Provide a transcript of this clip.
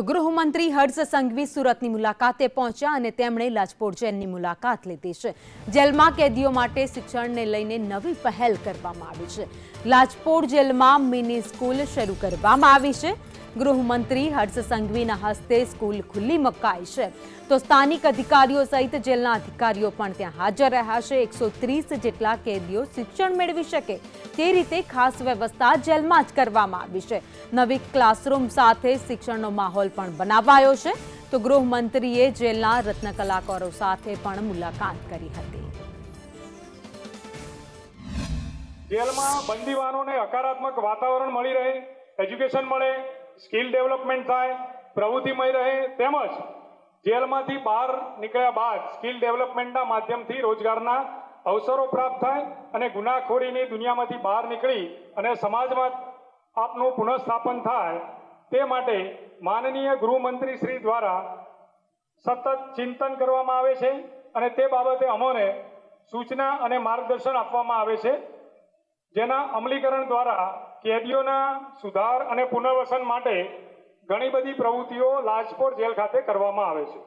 તો ગૃહમંત્રી હર્ષ સંઘવી સુરતની મુલાકાતે પહોંચ્યા અને તેમણે લાજપોર જેલની મુલાકાત લીધી છે. જેલમાં કેદીઓ માટે શિક્ષણને લઈને નવી પહેલ કરવામાં આવી છે. લાજપોર જેલમાં મિની સ્કૂલ શરૂ કરવામાં આવી છે. ગૃહમંત્રી હર્ષ સંઘવીના હસ્તે સ્કૂલ ખુલ્લી મુકાઈ છે. તો સ્થાનિક અધિકારીઓ સહિત જેલના અધિકારીઓ પણ ત્યાં હાજર રહ્યા છે. એકસો ત્રીસ જેટલા કેદીઓ શિક્ષણ મેળવી શકે તે રીતે ખાસ વ્યવસ્થા જેલમાં જ કરવામાં આવી છે. નવી ક્લાસરૂમ સાથે શિક્ષણનો માહોલ પણ બનાવાયો છે. તો ગૃહમંત્રીએ જેલના રત્ન કલાકારો સાથે પણ મુલાકાત કરી હતી. જેલમાં બંદીવાનોને હકારાત્મક વાતાવરણ મળી રહે, એજ્યુકેશન મળે સ્કિલ ડેવલપમેન્ટ થાય, પ્રવૃત્તિમય રહે, તેમજ જેલમાંથી બહાર નીકળ્યા બાદ સ્કિલ ડેવલપમેન્ટના માધ્યમથી રોજગારના અવસરો પ્રાપ્ત થાય અને ગુનાખોરીની દુનિયામાંથી બહાર નીકળી અને સમાજમાં આપનું પુનઃસ્થાપન થાય, તે માટે માનનીય ગૃહમંત્રી શ્રી દ્વારા સતત ચિંતન કરવામાં આવે છે અને તે બાબતે અમોને સૂચના અને માર્ગદર્શન આપવામાં આવે છે. જેના અમલીકરણ દ્વારા કેદીઓના સુધાર અને પુનર્વસન માટે ઘણી બધી પ્રવૃત્તિઓ લાજપોર જેલ ખાતે કરવામાં આવે છે.